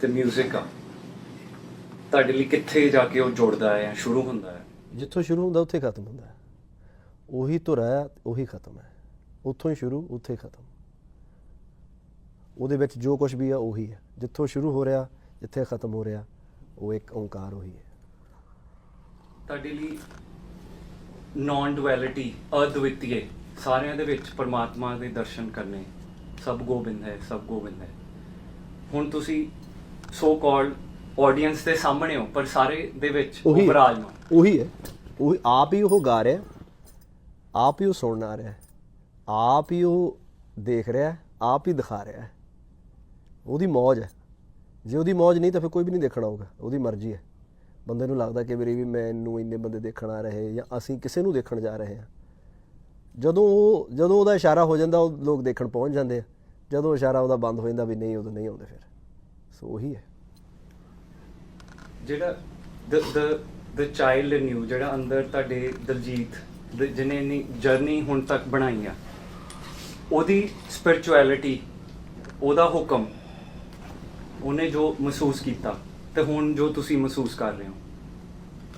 ਤੇ 뮤직 ਆ। ਤੁਹਾਡੇ ਲਈ ਕਿੱਥੇ ਜਾ ਕੇ ਉਹ ਜੁੜਦਾ ਹੈ ਸ਼ੁਰੂ ਹੁੰਦਾ ਹੈ? ਜਿੱਥੋਂ ਸ਼ੁਰੂ ਹੁੰਦਾ ਉੱਥੇ ਖਤਮ ਹੁੰਦਾ ਹੈ। ਉਹੀ ਧੁਰਾ ਹੈ ਉਹੀ ਖਤਮ ਹੈ। ਉੱਥੋਂ ਹੀ ਸ਼ੁਰੂ ਉੱਥੇ ਖਤਮ। ਉਹਦੇ ਵਿੱਚ ਜੋ ਕੁਝ ਵੀ ਆ ਉਹੀ ਹੈ। ਜਿੱਥੋਂ ਸ਼ੁਰੂ ਹੋ ਰਿਹਾ ਜਿੱਥੇ ਖਤਮ ਹੋ ਰਿਹਾ ਉਹ ਇੱਕ ਓੰਕਾਰ ਉਹੀ ਹੈ। ਤੁਹਾਡੇ ਲਈ ਨਾਨ ਡੁਐਲਿਟੀ ਅਦਵਿਤੀਏ ਸਾਰਿਆਂ ਦੇ ਵਿੱਚ ਪਰਮਾਤਮਾ ਦੇ ਦਰਸ਼ਨ ਕਰਨੇ ਸਭ ਗੋਬਿੰਦ ਹੈ ਸਭ ਗੋਬਿੰਦ ਹੈ। ਹੁਣ ਤੁਸੀਂ ਸੋ ਕਾਲਡ ਆਡੀਅנס ਦੇ ਸਾਹਮਣੇ ਹੋ ਪਰ ਸਾਰੇ ਦੇ ਵਿੱਚ ਉਹ ਉਹੀ ਹੈ। ਵਿਰਾਜਮਾਨ ਉਹੀ ਹੈ। ਉਹੀ ਆਪ ਹੀ ਉਹ ਗਾ ਰਿਹਾ ਆਪ ਹੀ ਉਹ ਸੁਣਨ ਆ ਰਿਹਾ ਆਪ ਹੀ ਉਹ ਦੇਖ ਰਿਹਾ ਆਪ ਹੀ ਦਿਖਾ ਰਿਹਾ। ਉਹਦੀ ਮੌਜ ਹੈ। ਜੇ ਉਹਦੀ ਮੌਜ ਨਹੀਂ ਤਾਂ ਫਿਰ ਕੋਈ ਵੀ ਨਹੀਂ ਦੇਖਣ ਆਊਗਾ ਉਹਦੀ ਮਰਜ਼ੀ ਹੈ। ਬੰਦੇ ਨੂੰ ਲੱਗਦਾ ਕਿ ਵੀਰੇ ਵੀ ਮੈਨੂੰ ਇੰਨੇ ਬੰਦੇ ਦੇਖਣ ਆ ਰਹੇ ਜਾਂ ਅਸੀਂ ਕਿਸੇ ਨੂੰ ਦੇਖਣ ਜਾ ਰਹੇ ਹਾਂ। ਜਦੋਂ ਉਹ ਜਦੋਂ ਉਹਦਾ ਇਸ਼ਾਰਾ ਹੋ ਜਾਂਦਾ ਉਹ ਲੋਕ ਦੇਖਣ ਪਹੁੰਚ ਜਾਂਦੇ ਆ। ਜਦੋਂ ਇਸ਼ਾਰਾ ਉਹਦਾ ਬੰਦ ਹੋ ਜਾਂਦਾ ਵੀ ਨਹੀਂ ਉਦੋਂ ਨਹੀਂ ਆਉਂਦੇ ਫਿਰ। ਸੋ ਉਹੀ ਹੈ। ਜਿਹੜਾ ਦ ਦ ਦ ਚਾਈਲਡ ਇਨ ਯੂ ਜਿਹੜਾ ਅੰਦਰ ਤੁਹਾਡੇ ਦਲਜੀਤ ਜਿਹਨੇ ਇੰਨੀ ਜਰਨੀ ਹੁਣ ਤੱਕ ਬਣਾਈ ਆ ਉਹਦੀ ਸਪਿਰਚੁਅਲਿਟੀ ਉਹਦਾ ਹੁਕਮ ਉਹਨੇ ਜੋ ਮਹਿਸੂਸ ਕੀਤਾ ਤੇ ਹੁਣ ਜੋ ਤੁਸੀਂ ਮਹਿਸੂਸ ਕਰ ਰਹੇ ਹੋ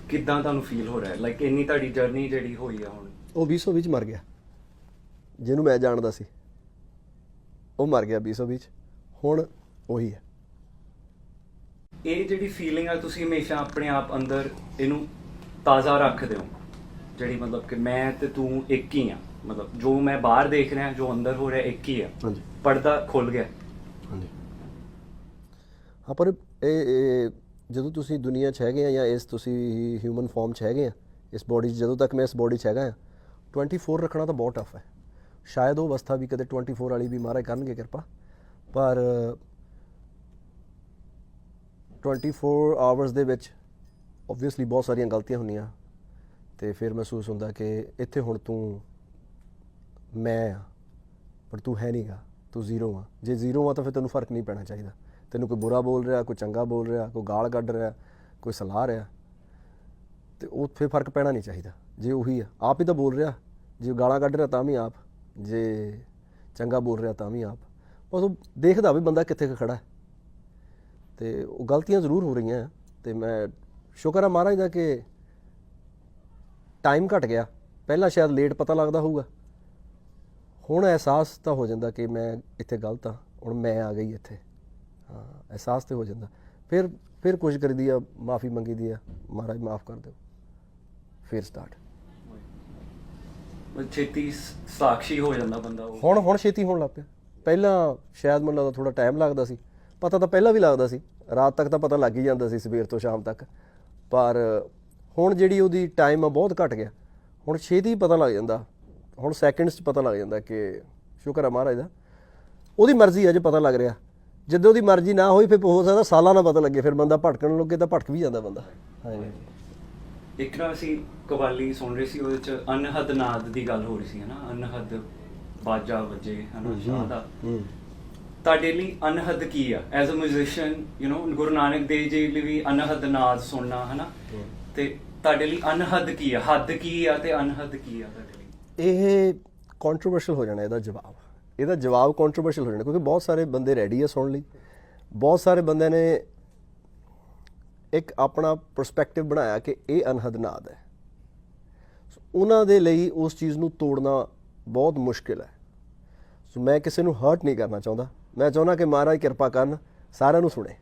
ਕਿੱਦਾਂ ਤੁਹਾਨੂੰ ਫੀਲ ਹੋ ਰਿਹਾ? ਹੈ ਲਾਈਕ ਇੰਨੀ ਤੁਹਾਡੀ ਜਰਨੀ ਜਿਹੜੀ ਹੋਈ ਆ ਹੁਣ। ਉਹ 2020 ਚ ਮਰ ਗਿਆ। ਜਿਹਨੂੰ ਮੈਂ ਜਾਣਦਾ ਸੀ ਉਹ ਮਰ ਗਿਆ 2020 ਚ। ਹੁਣ ਉਹੀ ਹੈ। ਇਹ ਜਿਹੜੀ ਫੀਲਿੰਗ ਆ ਤੁਸੀਂ ਹਮੇਸ਼ਾ ਆਪਣੇ ਆਪ ਅੰਦਰ ਇਹਨੂੰ ਤਾਜ਼ਾ ਰੱਖਦੇ ਹੋ। ਜਿਹੜੀ ਮਤਲਬ ਕਿ ਮੈਂ ਤੇ ਤੂੰ ਇੱਕ ਹੀ ਆ। ਮਤਲਬ ਜੋ ਮੈਂ ਬਾਹਰ ਦੇਖ ਰਿਹਾ ਜੋ ਅੰਦਰ ਹੋ ਰਿਹਾ ਇੱਕ ਹੀ ਆ। ਹਾਂਜੀ। ਪਰਦਾ ਖੁੱਲ ਗਿਆ। ਹਾਂਜੀ। ਹਾਂ ਪਰ ਇਹ ਜਦੋਂ ਤੁਸੀਂ ਦੁਨੀਆ 'ਚ ਹੈਗੇ ਆ ਜਾਂ ਇਸ ਤੁਸੀਂ ਹਿਊਮਨ ਫਾਰਮ 'ਚ ਹੈਗੇ ਆ ਇਸ ਬੋਡੀ 'ਚ ਜਦੋਂ ਤੱਕ ਮੈਂ ਇਸ ਬੋਡੀ 'ਚ ਹੈਗਾ ਆ 24 ਰੱਖਣਾ ਤਾਂ ਬਹੁਤ ਟਫ ਹੈ। ਸ਼ਾਇਦ ਉਹ ਅਵਸਥਾ ਵੀ ਕਦੇ 24 ਵਾਲੀ ਵੀ ਮਹਾਰਾਜ ਕਰਨਗੇ ਕਿਰਪਾ। ਪਰ 24 ਆਵਰਸ ਦੇ ਵਿੱਚ ਆਬਵੀਅਸਲੀ ਬਹੁਤ ਸਾਰੀਆਂ ਗਲਤੀਆਂ ਹੁੰਦੀਆਂ ਤੇ ਫਿਰ ਮਹਿਸੂਸ ਹੁੰਦਾ ਕਿ ਇੱਥੇ ਹੁਣ ਤੂੰ ਮੈਂ ਆ, ਪਰ ਤੂੰ ਹੈ ਨਹੀਂਗਾ, ਤੂੰ ਜ਼ੀਰੋ ਆ। ਜੇ ਜ਼ੀਰੋ ਆ ਤਾਂ ਫਿਰ ਤੈਨੂੰ ਫ਼ਰਕ ਨਹੀਂ ਪੈਣਾ ਚਾਹੀਦਾ। ਤੈਨੂੰ ਕੋਈ ਬੁਰਾ ਬੋਲ ਰਿਹਾ, ਕੋਈ ਚੰਗਾ ਬੋਲ ਰਿਹਾ, ਕੋਈ ਗਾਲ ਕੱਢ ਰਿਹਾ, ਕੋਈ ਸਲਾਹ ਰਿਹਾ, ਤੇ ਉਹ ਫਿਰ ਫ਼ਰਕ ਪੈਣਾ ਨਹੀਂ ਚਾਹੀਦਾ। ਜੇ ਉਹੀ ਆ, ਆਪ ਹੀ ਤਾਂ ਬੋਲ ਰਿਹਾ, ਜੇ ਗਾਲਾਂ ਕੱਢ ਰਿਹਾ ਤਾਂ ਵੀ ਆਪ, ਜੇ ਚੰਗਾ ਬੋਲ ਰਿਹਾ ਤਾਂ ਵੀ ਆਪ। ਬਸ ਉਹ ਦੇਖਦਾ ਵੀ ਬੰਦਾ ਕਿੱਥੇ ਕੁ ਖੜਾ ਹੈ। ਤੇ ਉਹ ਗਲਤੀਆਂ ਜ਼ਰੂਰ ਹੋ ਰਹੀਆਂ ਤੇ ਮੈਂ ਸ਼ੁਕਰ ਆ ਮਹਾਰਾਜ ਦਾ ਕਿ ਟਾਈਮ ਘਟ ਗਿਆ। ਪਹਿਲਾਂ ਸ਼ਾਇਦ ਲੇਟ ਪਤਾ ਲੱਗਦਾ ਹੋਊਗਾ। ਹੁਣ ਅਹਿਸਾਸ ਤਾਂ ਹੋ ਜਾਂਦਾ ਕਿ ਮੈਂ ਇੱਥੇ ਗਲਤ ਆ। ਹੁਣ ਮੈਂ ਆ ਗਈ ਇੱਥੇ। ਹਾਂ ਅਹਿਸਾਸ ਤੇ ਹੋ ਜਾਂਦਾ। ਫਿਰ ਫਿਰ ਕੋਸ਼ਿਸ਼ ਕਰੀਦੀ ਆ ਮਾਫੀ ਮੰਗੀਦੀ ਆ। ਮਹਾਰਾਜ ਮਾਫ ਕਰ ਦਿਓ। ਫਿਰ ਸਟਾਰਟ ਛੇਤੀ ਸਾਖੀ ਹੋ ਜਾਂਦਾ ਬੰਦਾ ਹੁਣ ਹੁਣ ਛੇਤੀ ਹੋਣ ਲੱਗ ਪਿਆ। ਪਹਿਲਾਂ ਸ਼ਾਇਦ ਮੈਨੂੰ ਲੱਗਦਾ ਥੋੜਾ ਟਾਈਮ ਲੱਗਦਾ ਸੀ। ਪਤਾ ਤਾਂ ਪਹਿਲਾਂ ਵੀ ਲੱਗਦਾ ਸੀ ਰਾਤ ਤੱਕ ਤਾਂ ਪਤਾ ਲੱਗ ਹੀ ਜਾਂਦਾ ਸੀ ਸਵੇਰ ਤੋਂ ਸ਼ਾਮ ਤੱਕ। ਪਰ ਹੁਣ ਜਿਹੜੀ ਉਹਦੀ ਟਾਈਮ ਆ ਬਹੁਤ ਘਟ ਗਿਆ। ਹੁਣ ਛੇਤੀ ਪਤਾ ਲੱਗ ਜਾਂਦਾ ਹੁਣ ਸੈਕਿੰਡਸ 'ਚ ਪਤਾ ਲੱਗ ਜਾਂਦਾ ਕਿ ਸ਼ੁਕਰ ਹੈ ਮਹਾਰਾਜ ਦਾ। ਉਹਦੀ ਮਰਜ਼ੀ ਹੈ ਜੇ ਪਤਾ ਲੱਗ ਰਿਹਾ। ਜਦੋਂ ਉਹਦੀ ਮਰਜ਼ੀ ਨਾ ਹੋਈ ਫਿਰ ਹੋ ਸਕਦਾ ਸਾਲਾਂ ਨਾਲ ਪਤਾ ਲੱਗੇ ਫਿਰ ਬੰਦਾ ਭਟਕਣ ਲੱਗੇ ਤਾਂ ਭਟਕ ਵੀ ਜਾਂਦਾ ਬੰਦਾ। ਹਾਂਜੀ। ਇੱਕ ਨਾ ਅਸੀਂ ਕਵਾਲੀ ਸੁਣ ਰਹੇ ਸੀ ਉਹਦੇ ਚ ਅਨਹਦ ਨਾਦ ਦੀ ਗੱਲ ਹੋ ਰਹੀ ਸੀ ਹਨਾ? ਅਨਹਦ ਬਾਜਾ ਵਜੇ ਹਨਾ? ਸ਼ਾਹ ਦਾ। ਤੁਹਾਡੇ ਲਈ ਅਨਹਦ ਕੀ ਆ? As a musician you know Guru Nanak Dev ji ਲਈ ਵੀ ਅਨਹਦ ਨਾਦ ਸੁਣਨਾ ਹਨਾ। ਤੇ ਤੁਹਾਡੇ ਲਈ ਅਨਹਦ ਕੀ ਆ? ਹੱਦ ਕੀ ਆ ਤੇ ਅਨਹਦ ਕੀ ਆ ਤੁਹਾਡੇ ਲਈ? ਇਹ ਕੰਟਰੋਵਰਸ਼ੀਅਲ ਹੋ ਜਾਣਾ ਇਹਦਾ ਜਵਾਬ। ਇਹਦਾ ਜਵਾਬ ਕੰਟਰੋਵਰਸ਼ੀਅਲ ਹੋ ਜਾਣਾ ਕਿਉਂਕਿ ਬਹੁਤ ਸਾਰੇ ਬੰਦੇ ਰੈਡੀ ਆ ਸੁਣਨ ਲਈ। ਬਹੁਤ ਸਾਰੇ ਬੰਦਿਆਂ ਨੇ ਇੱਕ ਆਪਣਾ ਪਰਸਪੈਕਟਿਵ ਬਣਾਇਆ ਕਿ ਇਹ ਅਨਹਦ ਨਾਦ ਹੈ। ਉਹਨਾਂ ਦੇ ਲਈ ਉਸ ਚੀਜ਼ ਨੂੰ ਤੋੜਨਾ ਬਹੁਤ ਮੁਸ਼ਕਿਲ ਹੈ। ਸੋ ਮੈਂ ਕਿਸੇ ਨੂੰ ਹਰਟ ਨਹੀਂ ਕਰਨਾ ਚਾਹੁੰਦਾ। ਮੈਂ ਚਾਹੁੰਦਾ ਕਿ ਮਹਾਰਾਜ ਕਿਰਪਾ ਕਰਨ ਸਾਰਿਆਂ ਨੂੰ ਸੁਣੇ।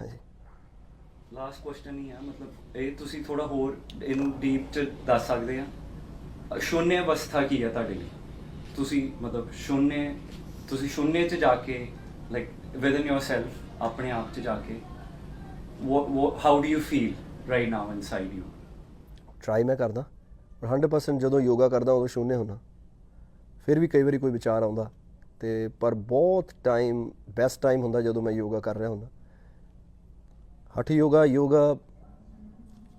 ਹਾਂਜੀ। ਲਾਸਟ ਕੁਐਸਚਨ ਹੀ ਆ ਮਤਲਬ ਇਹ ਤੁਸੀਂ ਥੋੜਾ ਹੋਰ ਇਹਨੂੰ ਡੀਪ ਚ ਦੱਸ ਸਕਦੇ ਆ। ਸ਼ੂਨਯ ਅਵਸਥਾ ਕੀ ਆ ਤੁਹਾਡੇ ਲਈ? ਤੁਸੀਂ ਮਤਲਬ ਸ਼ੂਨਯ ਤੁਸੀਂ ਸ਼ੂਨਯ ਚ ਜਾ ਕੇ ਲਾਈਕ ਵਿਦ ਇਨ yourself ਆਪਣੇ ਆਪ ਚ ਜਾ ਕੇ what how do you feel right now inside you try ਮੈਂ ਕਰਦਾ। ਪਰ 100% ਜਦੋਂ ਯੋਗਾ ਕਰਦਾ ਉਦੋਂ ਸ਼ੂਨਯ ਹੁੰਦਾ। ਫਿਰ ਵੀ ਕਈ ਵਾਰੀ ਕੋਈ ਵਿਚਾਰ ਆਉਂਦਾ। ਤੇ ਪਰ ਬਹੁਤ ਟਾਈਮ ਬੈਸਟ ਟਾਈਮ ਹੁੰਦਾ ਜਦੋਂ ਮੈਂ ਯੋਗਾ ਕਰ ਰਿਹਾ ਹੁੰਦਾ। ਹਠ ਯੋਗਾ ਯੋਗਾ,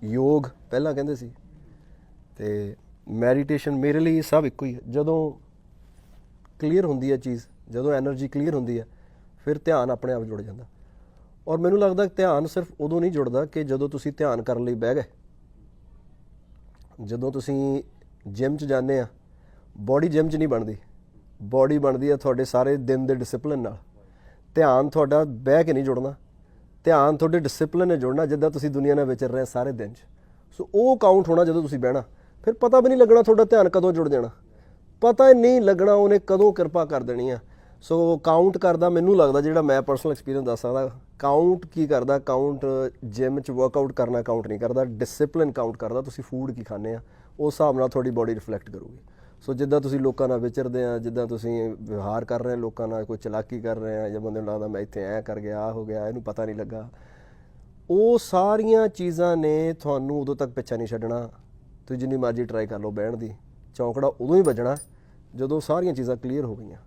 ਯੋਗ ਪਹਿਲਾਂ ਕਹਿੰਦੇ ਸੀ। ਤੇ ਮੈਡੀਟੇਸ਼ਨ ਮੇਰੇ ਲਈ ਸਭ ਇੱਕੋ ਹੀ ਹੈ। ਜਦੋਂ ਕਲੀਅਰ ਹੁੰਦੀ ਹੈ ਚੀਜ਼, ਜਦੋਂ એનર્ਜੀ ਕਲੀਅਰ ਹੁੰਦੀ ਹੈ, ਫਿਰ ਧਿਆਨ ਆਪਣੇ ਆਪ ਜੁੜ ਜਾਂਦਾ। ਔਰ ਮੈਨੂੰ ਲੱਗਦਾ ਧਿਆਨ ਸਿਰਫ ਉਦੋਂ ਨਹੀਂ ਜੁੜਦਾ ਕਿ ਜਦੋਂ ਤੁਸੀਂ ਧਿਆਨ ਕਰਨ ਲਈ ਬਹਿ ਗਏ। ਜਦੋਂ ਤੁਸੀਂ ਜਿਮ 'ਚ ਜਾਂਦੇ ਆ ਬਾਡੀ ਜਿਮ 'ਚ ਨਹੀਂ ਬਣਦੀ। ਬਾਡੀ ਬਣਦੀ ਆ ਤੁਹਾਡੇ ਸਾਰੇ ਦਿਨ ਦੇ ਡਿਸਪਲਿਨ ਨਾਲ। ਧਿਆਨ ਤੁਹਾਡਾ ਬਹਿ ਕੇ ਨਹੀਂ ਜੁੜਨਾ। ਧਿਆਨ ਤੁਹਾਡੇ ਡਿਸਪਲਿਨ ਨੇ ਜੁੜਨਾ, ਜਿੱਦਾਂ ਤੁਸੀਂ ਦੁਨੀਆ ਨਾਲ ਵਿਚਰ ਰਹੇ ਸਾਰੇ ਦਿਨ 'ਚ। ਸੋ ਉਹ ਕਾਊਂਟ ਹੋਣਾ ਜਦੋਂ ਤੁਸੀਂ ਬਹਿਣਾ, ਫਿਰ ਪਤਾ ਵੀ ਨਹੀਂ ਲੱਗਣਾ ਤੁਹਾਡਾ ਧਿਆਨ ਕਦੋਂ ਜੁੜ ਜਾਣਾ। ਪਤਾ ਹੀ ਨਹੀਂ ਲੱਗਣਾ ਉਹਨੇ ਕਦੋਂ ਕਿਰਪਾ ਕਰ ਦੇਣੀ ਆ। ਸੋ ਕਾਊਂਟ ਕਰਦਾ ਮੈਨੂੰ ਲੱਗਦਾ, ਜਿਹੜਾ ਮੈਂ ਪਰਸਨਲ ਐਕਸਪੀਰੀਅੰਸ ਦੱਸ ਸਕਦਾ ਕਾਊਂਟ ਕੀ ਕਰਦਾ ਕਾਊਂਟ ਜਿਮ 'ਚ ਵਰਕਆਊਟ ਕਰਨਾ ਕਾਊਂਟ ਨਹੀਂ ਕਰਦਾ ਡਿਸਪਲਿਨ ਕਾਊਂਟ ਕਰਦਾ, ਤੁਸੀਂ ਫੂਡ ਕੀ ਖਾਂਦੇ ਆ, ਉਸ ਹਿਸਾਬ ਨਾਲ ਤੁਹਾਡੀ ਬਾਡੀ ਰਿਫਲੈਕਟ ਕਰੂਗੀ। ਸੋ ਜਿੱਦਾਂ ਤੁਸੀਂ ਲੋਕਾਂ ਨਾਲ ਵਿਚਰਦੇ ਆ, ਜਿੱਦਾਂ ਤੁਸੀਂ ਵਿਵਹਾਰ ਕਰ ਰਹੇ ਲੋਕਾਂ ਨਾਲ ਕੋਈ ਚਲਾਕੀ ਕਰ ਰਹੇ ਆ, ਜਾਂ ਬੰਦੇ ਨੂੰ ਲੱਗਦਾ ਮੈਂ ਇੱਥੇ ਐ ਕਰ ਗਿਆ ਆ ਹੋ ਗਿਆ, ਇਹਨੂੰ ਪਤਾ ਨਹੀਂ ਲੱਗਾ। ਉਹ ਸਾਰੀਆਂ ਚੀਜ਼ਾਂ ਨੇ ਤੁਹਾਨੂੰ ਉਦੋਂ ਤੱਕ ਪਿੱਛਾ ਨਹੀਂ ਛੱਡਣਾ। ਤੁਸੀਂ ਜਿੰਨੀ ਮਰਜ਼ੀ ਟਰਾਈ ਕਰ ਲਓ ਬਹਿਣ ਦੀ। ਚੌਂਕੜਾ ਉਦੋਂ ਹੀ ਵੱਜਣਾ, ਜਦੋਂ ਸਾਰੀਆਂ ਚੀਜ਼ਾਂ ਕਲੀਅਰ ਹੋ ਗਈਆਂ।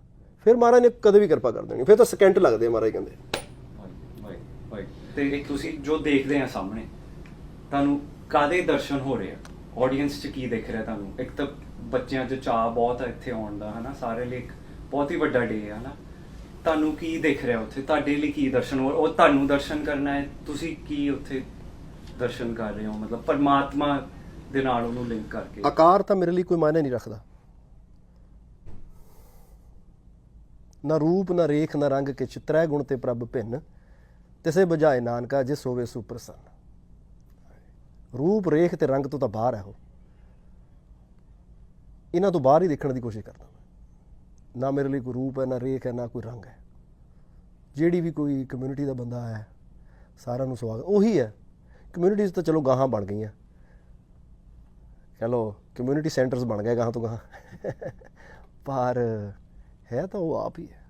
ਫਿਰ ਮਹਾਰਾਜ ਨੇ ਕਦੇ ਵੀ ਕਿਰਪਾ ਕਰ ਦੇਣੀ। ਫਿਰ ਤਾਂ ਸਕਿੰਟ ਲੱਗਦੇ ਆ ਮਹਾਰਾਜ ਕਹਿੰਦੇ। ਤੇ ਇਹ ਤੁਸੀਂ ਜੋ ਦੇਖਦੇ ਆ ਸਾਹਮਣੇ, ਤੁਹਾਨੂੰ ਕਾਦੇ ਦਰਸ਼ਨ ਹੋ ਰਹੇ ਆ? ਆਡੀਅנס 'ਚ ਕੀ ਦਿਖ ਰਿਹਾ ਤੁਹਾਨੂੰ? ਇੱਕ ਤਾਂ ਬੱਚਿਆਂ 'ਚ ਚਾਹ ਬਹੁਤ ਹੈ ਇੱਥੇ ਆਉਣ ਦਾ, ਹਨਾ? ਸਾਰੇ ਲਈ ਇੱਕ ਬਹੁਤ ਹੀ ਵੱਡਾ ਡੇ ਹੈ ਹਨਾ? ਤੁਹਾਨੂੰ ਕੀ ਦਿਖ ਰਿਹਾ ਉੱਥੇ? ਤੁਹਾਡੇ ਲਈ ਕੀ ਦਰਸ਼ਨ ਹੋ ਉਹ ਤੁਹਾਨੂੰ ਦਰਸ਼ਨ ਕਰਨਾ ਹੈ, ਤੁਸੀਂ ਕੀ ਉੱਥੇ ਦਰਸ਼ਨ ਕਰ ਰਹੇ ਹੋ? ਮਤਲਬ ਪਰਮਾਤਮਾ ਦੇ ਨਾਲ ਉਹਨੂੰ ਲਿੰਕ ਕਰਕੇ। ਆਕਾਰ ਤਾਂ ਮੇਰੇ ਲਈ ਕੋਈ ਮਾਇਨੇ ਨਹੀਂ ਰੱਖਦਾ। ਨਾ ਰੂਪ, ਨਾ ਰੇਖ, ਨਾ ਰੰਗ ਕਿਛ ਤ੍ਰੈ ਗੁਣ ਤੇ ਪ੍ਰਭ ਭਿੰਨ, ਤਿਸੇ ਬੁਝਾਏ ਨਾਨਕਾ ਜਿਸ ਹੋਵੇ ਸੁਪ੍ਰਸੰਨ। ਰੂਪ, ਰੇਖ ਤੇ ਰੰਗ ਤੋਂ ਤਾਂ ਬਾਹਰ ਹੈ ਉਹ। ਇਹਨਾਂ ਤੋਂ ਬਾਹਰ ਹੀ ਦੇਖਣ ਦੀ ਕੋਸ਼ਿਸ਼ ਕਰਦਾ ਮੈਂ। ਨਾ ਮੇਰੇ ਲਈ ਕੋਈ ਰੂਪ ਹੈ, ਨਾ ਰੇਖ ਹੈ, ਨਾ ਕੋਈ ਰੰਗ ਹੈ। ਜਿਹੜੀ ਵੀ ਕੋਈ ਕਮਿਊਨਿਟੀ ਦਾ ਬੰਦਾ ਹੈ, ਸਾਰਿਆਂ ਨੂੰ ਸਵਾਗਤ ਉਹੀ ਹੈ। ਕਮਿਊਨਿਟੀਜ਼ ਤਾਂ ਚਲੋ ਗਾਹਾਂ ਬਣ ਗਈਆਂ। ਚਲੋ ਕਮਿਊਨਿਟੀ ਸੈਂਟਰਸ ਬਣ ਗਏ ਗਾਹਾਂ ਤੋਂ ਗਾਹਾਂ। ਪਰ ਹੈ ਤਾਂ ਉਹ ਆਪ ਹੀ ਹੈ।